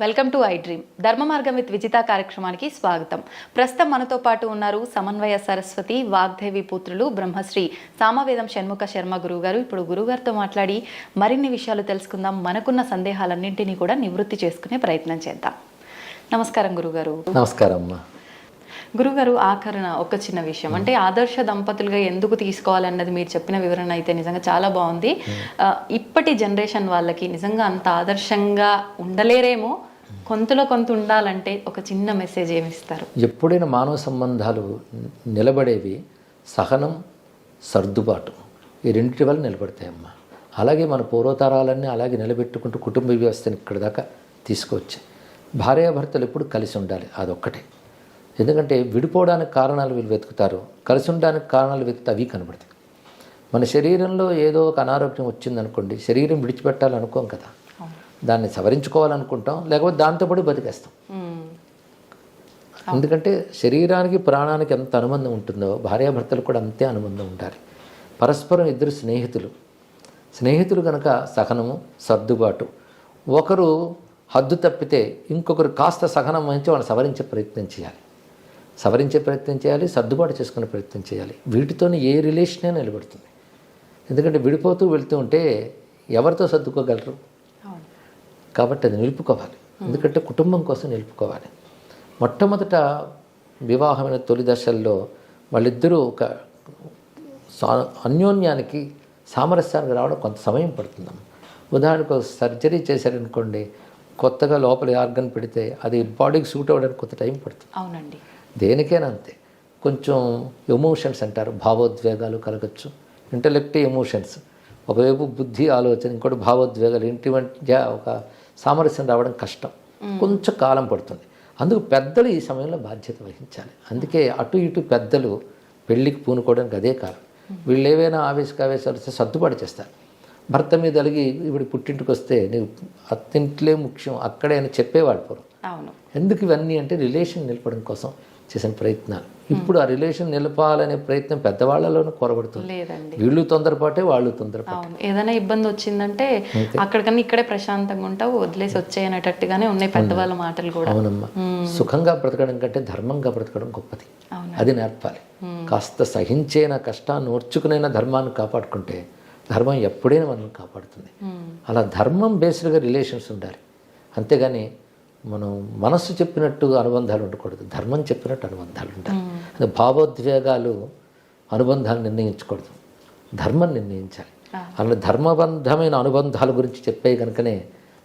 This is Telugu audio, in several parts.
Welcome to iDream. Dharma Margam with Vijitha కార్యక్రమానికి స్వాగతం. ప్రస్తుతం మనతో పాటు ఉన్నారు సమన్వయ సరస్వతి వాగ్దేవి పుత్రులు బ్రహ్మశ్రీ సామవేదం షణ్ముఖ శర్మ గురువు గారు ఇప్పుడు గురుగారితో మాట్లాడి మరిన్ని విషయాలు తెలుసుకుందాం. మనకున్న సందేహాలన్నింటినీ కూడా నివృత్తి చేసుకునే ప్రయత్నం చేద్దాం. నమస్కారం గురుగారు నమస్కారం గురుగారు ఆఖరణ ఒక చిన్న విషయం. అంటే ఆదర్శ దంపతులుగా ఎందుకు తీసుకోవాలన్నది మీరు చెప్పిన వివరణ అయితే నిజంగా చాలా బాగుంది. ఇప్పటి జనరేషన్ వాళ్ళకి నిజంగా అంత ఆదర్శంగా ఉండలేరేమో కొంతలో కొంత ఉండాలంటే ఒక చిన్న మెసేజ్ ఏమిస్తారు ఎప్పుడైనా మానవ సంబంధాలు నిలబడేవి సహనం సర్దుబాటు. ఈ రెండింటి వల్ల నిలబడతాయమ్మా అలాగే మన పూర్వతరాలన్నీ అలాగే నిలబెట్టుకుంటూ కుటుంబ వ్యవస్థని ఇక్కడ దాకా తీసుకొచ్చాయి. భార్యాభర్తలు ఎప్పుడు కలిసి ఉండాలి? అదొక్కటే. ఎందుకంటే విడిపోవడానికి కారణాలు వీళ్ళు వెతుకుతారు. కలిసి ఉండడానికి కారణాలు వెతుకుతే అవి కనబడతాయి. మన శరీరంలో ఏదో ఒక అనారోగ్యం వచ్చిందనుకోండి శరీరం విడిచిపెట్టాలనుకోం కదా. దాన్ని సవరించుకోవాలనుకుంటాం లేకపోతే దాంతోపాటు బతికేస్తాం. మ్మ్. ఎందుకంటే శరీరానికి ప్రాణానికి ఎంత అనుబంధం ఉంటుందో భార్యాభర్తలు కూడా అంతే అనుబంధం ఉండాలి. పరస్పరం ఇద్దరు స్నేహితులు. స్నేహితులు కనుక సహనము సర్దుబాటు. ఒకరు హద్దు తప్పితే ఇంకొకరు కాస్త సహనం వహించి వాళ్ళని సవరించే ప్రయత్నం చేయాలి. సవరించే ప్రయత్నం చేయాలి సర్దుబాటు చేసుకునే ప్రయత్నం చేయాలి. వీటితోనే ఏ రిలేషనే నిలబడుతుంది. ఎందుకంటే విడిపోతూ వెళ్తూ ఉంటే ఎవరితో సర్దుకోగలరు? కాబట్టి అది నిలుపుకోవాలి. ఎందుకంటే కుటుంబం కోసం నిలుపుకోవాలి. మొట్టమొదట వివాహమైన తొలి దశల్లో వాళ్ళిద్దరూ ఒక సా- అన్యోన్యానికి సామరస్యానికి రావడం కొంత సమయం పడుతుందమ్మ ఉదాహరణకు సర్జరీ చేశారనుకోండి కొత్తగా లోపల ఆర్గన్ పెడితే అది బాడీకి సూట్ అవ్వడానికి కొంత టైం పడుతుంది. అవునండి. దేనికైనా అంతే. కొంచెం ఎమోషన్స్ అంటారు. భావోద్వేగాలు కలగచ్చు. Intellect emotions. ఒకవైపు బుద్ధి ఆలోచన ఇంకోటి భావోద్వేగాలు. ఇంటి మధ్య ఒక సామరస్యం రావడం కష్టం. కొంచెం కాలం పడుతుంది. అందుకు పెద్దలు ఈ సమయంలో బాధ్యత వహించాలి. అందుకే అటు ఇటు పెద్దలు పెళ్ళికి పూనుకోవడానికి అదే కారణం. వీళ్ళు ఏవైనా ఆవేశకావేశాలు వస్తే సర్దుబాటు చేస్తారు. భర్త మీద అలిగి ఇప్పుడు పుట్టింటికి వస్తే నీవు అత్తింట్లే ముఖ్యం అక్కడే అని చెప్పేవాడు పూర్వం. ఎందుకు ఇవన్నీ అంటే రిలేషన్ నిలపడం కోసం చేసిన ప్రయత్నాలు. ఇప్పుడు ఆ రిలేషన్ నిలపాలనే ప్రయత్నం పెద్దవాళ్ళలోనూ కొరబడుతుంది. వీళ్ళు తొందరపాటే వాళ్ళు తొందరపాటు. ఏదైనా ఇబ్బంది వచ్చిందంటే అక్కడికన్నా ఇక్కడే ప్రశాంతంగా ఉంటావు వదిలేసి వచ్చేయనేటట్టుగానే ఉన్నాయి పెద్దవాళ్ళ మాటలు కూడా. అవునమ్మా. సుఖంగా బ్రతకడం కంటే ధర్మంగా బ్రతకడం గొప్పది. అది నేర్పాలి. కాస్త సహించేన కష్టాన్ని ఓర్చుకునైనా ధర్మాన్ని కాపాడుకుంటే ధర్మం ఎప్పుడైనా మనం కాపాడుతుంది. అలా ధర్మం బేస్డ్గా రిలేషన్స్ ఉండాలి. అంతేగాని మనం మనస్సు చెప్పినట్టు అనుబంధాలు ఉండకూడదు. ధర్మం చెప్పినట్టు అనుబంధాలు ఉండాలి. భావోద్వేగాలు అనుబంధాలు నిర్ణయించకూడదు. ధర్మం నిర్ణయించాలి. అలా ధర్మబంధమైన అనుబంధాల గురించి చెప్పే కనుకనే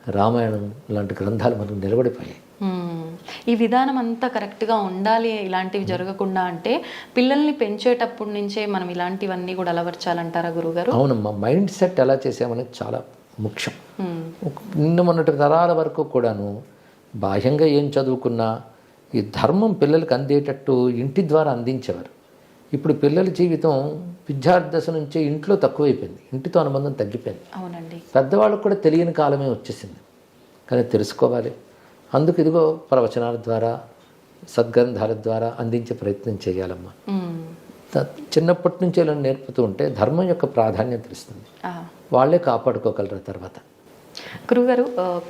రామాయణం లాంటి గ్రంథాలు మనకు నిలబడిపోయాయి. ఈ విధానం అంతా కరెక్ట్గా ఉండాలి ఇలాంటివి జరగకుండా అంటే పిల్లల్ని పెంచేటప్పటి నుంచే మనం ఇలాంటివన్నీ కూడా అలవర్చాలంటారా గురుగారు? అవునమ్మా మైండ్ సెట్ ఎలా చేసామనేది చాలా ముఖ్యం. నిన్న మొన్నటి తరాల వరకు కూడాను బాహ్యంగా ఏం చదువుకున్నా ఈ ధర్మం పిల్లలకి అందేటట్టు ఇంటి ద్వారా అందించేవారు. ఇప్పుడు పిల్లల జీవితం విద్యార్థి దశ నుంచే ఇంట్లో తక్కువైపోయింది. ఇంటితో అనుబంధం తగ్గిపోయింది. అవునండి. పెద్దవాళ్ళకు కూడా తెలియని కాలమే వచ్చేసింది. కానీ తెలుసుకోవాలి. అందుకు ఇదిగో ప్రవచనాల ద్వారా సద్గ్రంథాల ద్వారా అందించే ప్రయత్నం చేయాలమ్మా. చిన్నప్పటి నుంచి ఇలా నేర్పుతూ ఉంటే ధర్మం యొక్క ప్రాధాన్యత తెలుస్తుంది. వాళ్ళే కాపాడుకోగలరు తర్వాత. గురుగారు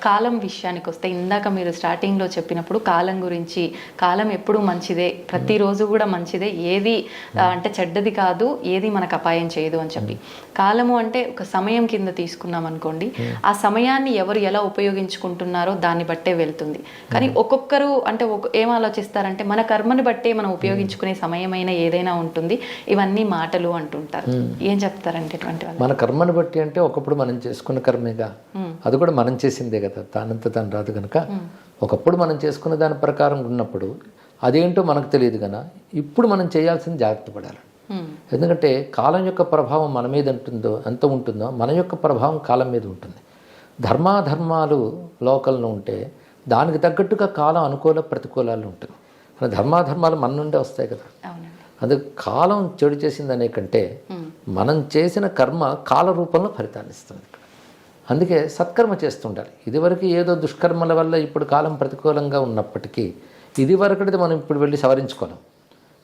కాలం విషయానికి వస్తే ఇందాక మీరు స్టార్టింగ్లో చెప్పినప్పుడు కాలం గురించి కాలం ఎప్పుడూ మంచిదే ప్రతిరోజు కూడా మంచిదే ఏది అంటే చెడ్డది కాదు ఏది మనకు అపాయం చేయదు అని చెప్పి. కాలము అంటే ఒక సమయం కింద తీసుకున్నాం అనుకోండి ఆ సమయాన్ని ఎవరు ఎలా ఉపయోగించుకుంటున్నారో దాన్ని బట్టే వెళ్తుంది. కానీ ఒక్కొక్కరు అంటే ఒక ఏం ఆలోచిస్తారంటే మన కర్మని బట్టే మనం ఉపయోగించుకునే సమయమైన ఏదైనా ఉంటుంది ఇవన్నీ మాటలు అంటుంటారు. ఏం చెప్తారంటే ఇటువంటి మన కర్మను బట్టి అంటే ఒకప్పుడు మనం చేసుకున్న కర్మేగా. అది కూడా మనం చేసిందే కదా తానంత తాను రాదు కనుక ఒకప్పుడు మనం చేసుకున్న దాని ప్రకారం ఉన్నప్పుడు అదేంటో మనకు తెలియదు కనుక ఇప్పుడు మనం చేయాల్సింది జాగ్రత్త పడాలి. ఎందుకంటే కాలం యొక్క ప్రభావం మన మీద ఉంటుందో ఎంత ఉంటుందో మన యొక్క ప్రభావం కాలం మీద ఉంటుంది. ధర్మాధర్మాలు లోకల్లో ఉంటే దానికి తగ్గట్టుగా కాలం అనుకూల ప్రతికూలాలు ఉంటుంది మన ధర్మాధర్మాలు మన నుండే వస్తాయి కదా. అది కాలం చెడు చేసిందనే కంటే మనం చేసిన కర్మ కాల రూపంలో ఫలితాన్ని ఇస్తుంది. అందుకే సత్కర్మ చేస్తుండాలి. ఇదివరకు ఏదో దుష్కర్మల వల్ల ఇప్పుడు కాలం ప్రతికూలంగా ఉన్నప్పటికీ ఇది వరకటిది మనం ఇప్పుడు వెళ్ళి సవరించుకోలేం.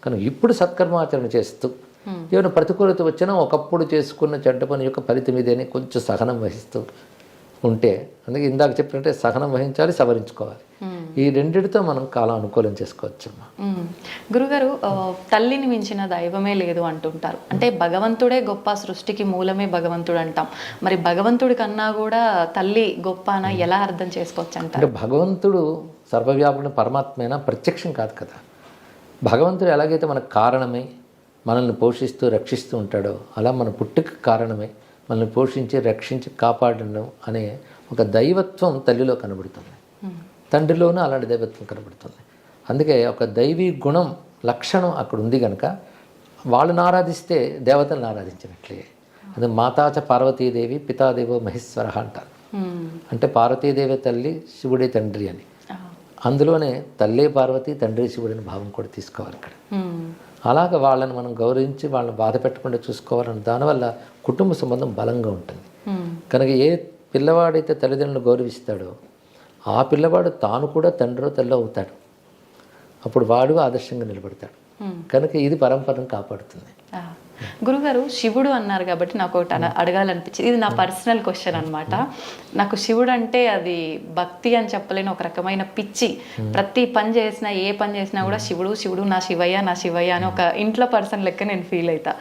కానీ ఇప్పుడు సత్కర్మాచరణ చేస్తూ ఏమైనా ప్రతికూలత వచ్చినా ఒకప్పుడు చేసుకున్న చెడ్డ పని యొక్క ఫలితం ఇదేని కొంచెం సహనం వహిస్తూ ఉంటే అందుకే ఇందాక చెప్పినట్టే సహనం వహించాలి సవరించుకోవాలి. ఈ రెండిటితో మనం కాలం అనుకూలం చేసుకోవచ్చమ్మా. మ్మ్. గురుగారు తల్లిని మించిన దైవమే లేదు అంటుంటారు. అంటే భగవంతుడే గొప్ప సృష్టికి మూలమే భగవంతుడు అంటాం. మరి భగవంతుడి కన్నా కూడా తల్లి గొప్ప ఎలా అర్థం చేసుకోవచ్చు అంటారు అంటే భగవంతుడు సర్వవ్యాపకుడు పరమాత్మైనా ప్రత్యక్షం కాదు కదా. భగవంతుడు ఎలాగైతే మనకు కారణమై మనల్ని పోషిస్తూ రక్షిస్తూ ఉంటాడో అలా మన పుట్టుక కారణమై మనల్ని పోషించి రక్షించి కాపాడడం అనే ఒక దైవత్వం తల్లిలో కనబడుతుంది. తండ్రిలోనూ అలాంటి దైవత్వం కనబడుతుంది. అందుకే ఒక దైవీ గుణం లక్షణం అక్కడ ఉంది కనుక వాళ్ళని ఆరాధిస్తే దేవతలను ఆరాధించినట్లే. అది మాతాచ పార్వతీదేవి పితాదేవో మహేశ్వర అంటారు. అంటే పార్వతీదేవి తల్లి శివుడే తండ్రి అని. అందులోనే తల్లే పార్వతి తండ్రి శివుడని భావం కూడా తీసుకోవాలి ఇక్కడ. అలాగ వాళ్ళని మనం గౌరవించి వాళ్ళని బాధ పెట్టకుండా చూసుకోవాలని దానివల్ల కుటుంబ సంబంధం బలంగా ఉంటుంది. కనుక ఏ పిల్లవాడైతే తల్లిదండ్రులను గౌరవిస్తాడో ఆ పిల్లవాడు తాను కూడా తండ్రో తల్లి అవుతాడు అప్పుడు వాడు ఆదర్శంగా నిలబడతాడు కనుక ఇది పరంపరను కాపాడుతుంది. గురుగారు శివుడు అన్నారు కాబట్టి నాకు ఒకటి అడగాలనిపించింది. ఇది నా పర్సనల్ క్వశ్చన్ అన్నమాట. నాకు శివుడు అంటే అది భక్తి అని చెప్పలేని ఒక రకమైన పిచ్చి. ప్రతి పని చేసినా ఏ పని చేసినా కూడా శివుడు శివుడు నా శివయ్య నా శివయ్య అని ఒక ఇంట్లో పర్సన్ లెక్క నేను ఫీల్ అవుతా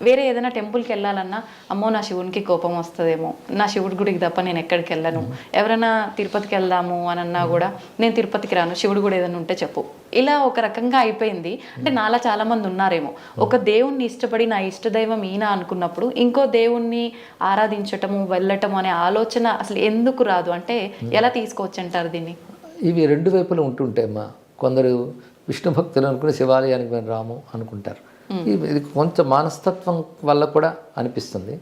వేరే ఏదైనా టెంపుల్కి వెళ్ళాలన్నా అమ్మో నా శివునికి కోపం వస్తుందేమో. నా శివుడి గుడికి తప్ప నేను ఎక్కడికి వెళ్ళను. ఎవరైనా తిరుపతికి వెళ్దాము అని అన్నా కూడా నేను తిరుపతికి రాను. శివుడు కూడా ఏదైనా ఉంటే చెప్పు. ఇలా ఒక రకంగా అయిపోయింది. అంటే నాలా చాలా మంది ఉన్నారేమో. ఒక దేవుణ్ణి ఇష్టపడి నా ఇష్ట దైవం ఈయన అనుకున్నప్పుడు ఇంకో దేవుణ్ణి ఆరాధించటము వెళ్ళటము అనే ఆలోచన అసలు ఎందుకు రాదు? అంటే ఎలా తీసుకోవచ్చు అంటారు దీన్ని? ఇవి రెండు వైపులు ఉంటుంటాయమ్మా కొందరు విష్ణు భక్తులు అనుకుని శివాలయానికి మేము రాము అనుకుంటారు. ఇది కొంచెం మనస్తత్వం వల్ల కూడా అనిపిస్తుంది.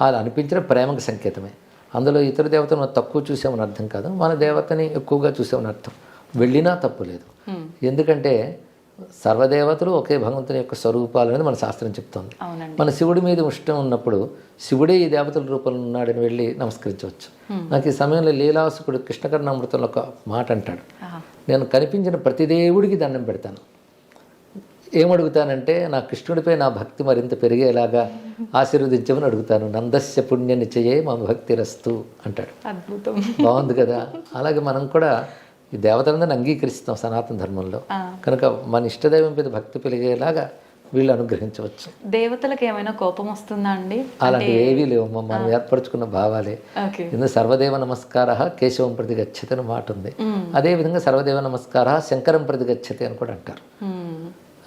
అలా అనిపించిన ప్రేమకు సంకేతమే. అందులో ఇతర దేవతను మనం తక్కువ చూసామని అర్థం కాదు. మన దేవతని ఎక్కువగా చూసామని అర్థం. వెళ్ళినా తప్పు లేదు. ఎందుకంటే సర్వదేవతలు ఒకే భగవంతుని యొక్క స్వరూపాలు అనేది మన శాస్త్రం చెప్తోంది. మన శివుడి మీద ఇష్టం ఉన్నప్పుడు శివుడే ఈ దేవతల రూపంలో ఉన్నాడని వెళ్ళి నమస్కరించవచ్చు. నాకు ఈ సమయంలో లీలాసుకుడు కృష్ణకర్ణామృతంలో ఒక మాట అంటాడు. నేను కనిపించిన ప్రతి దేవుడికి దండం పెడతాను. ఏమడుగుతానంటే నా కృష్ణుడిపై నా భక్తి మరింత పెరిగేలాగా ఆశీర్వదించమని అడుగుతాను. నందస్య పుణ్య నిశ్చయే మా భక్తి రస్తు అంటాడు. అద్భుతం. బాగుంది కదా? అలాగే మనం కూడా ఈ దేవతలందరిని అంగీకరిస్తాం సనాతన ధర్మంలో. కనుక మన ఇష్టదైవం మీద భక్తి పెరిగేలాగా వీళ్ళు అనుగ్రహించవచ్చు. దేవతలకు ఏమైనా కోపం వస్తుందా అండి? అలాంటి ఏవీ లేవు. మనం ఏర్పరచుకున్న భావాలే. ఎందుకు సర్వదేవ నమస్కార కేశవం ప్రతి గచ్చతి అని మాట ఉంది. అదేవిధంగా సర్వదేవ నమస్కార శంకరం ప్రతి గచ్చతి అని కూడా అంటారు.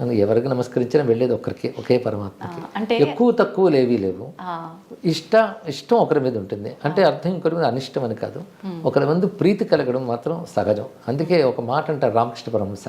ఎవరికి నమస్కరించినా వెళ్ళేది ఒక్కరికి ఒకే పరమాత్మకి. అంటే ఎక్కువ తక్కువ లేవి. లేవు ఇష్ట ఇష్టం ఒకరి మీద ఉంటుంది. అంటే అర్థం ఇంకొకరి మీద అనిష్టం అని కాదు. ఒకరి ముందు ప్రీతి కలగడం మాత్రం సహజం. అందుకే ఒక మాట అంటారు రామకృష్ణ పరమహంస.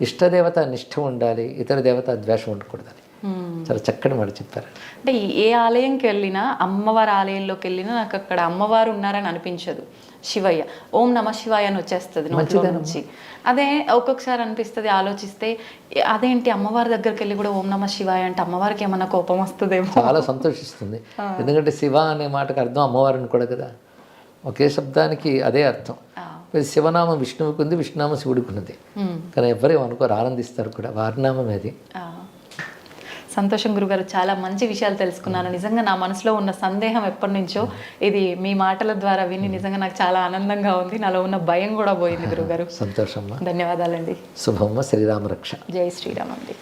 ఇష్టదేవత నిష్ఠ ఉండాలి ఇతర దేవత ద్వేషం ఉండకూడదని. చాలా చక్కటి మాట చెప్పారు. అంటే ఏ ఆలయంకి వెళ్ళినా అమ్మవారి ఆలయంలోకి వెళ్ళినా నాకు అక్కడ అమ్మవారు ఉన్నారని అనిపించదు. శివయ్య ఓం నమ శివాయ అని వచ్చేస్తుంది నోట్లో నుంచి. అదే ఒక్కొక్కసారి అనిపిస్తుంది ఆలోచిస్తే అదేంటి అమ్మవారి దగ్గరికి వెళ్ళి కూడా ఓం నమ శివాయ అంటే అమ్మవారికి ఏమన్నా కోపం వస్తుందేమో. చాలా సంతోషిస్తుంది. ఎందుకంటే శివ అనే మాటకు అర్థం అమ్మవారిని కూడా కదా. ఒకే శబ్దానికి అదే అర్థం. శివనామం విష్ణువుకి ఉంది విష్ణునామం శివుడికి ఉన్నది. కానీ ఎవరేం అనుకోరు ఆనందిస్తారు కూడా. వారి నామం అది. సంతోషం గురుగారు చాలా మంచి విషయాలు తెలుసుకున్నాను నిజంగా నా మనసులో ఉన్న సందేహం ఎప్పటి నుంచో ఇది మీ మాటల ద్వారా విని నిజంగా నాకు చాలా ఆనందంగా ఉంది. నాలో ఉన్న భయం కూడా పోయింది గురుగారు. సంతోషమ్మా ధన్యవాదాలండి. శుభమ్మ శ్రీరామరక్ష. జై శ్రీరామ్ అండి.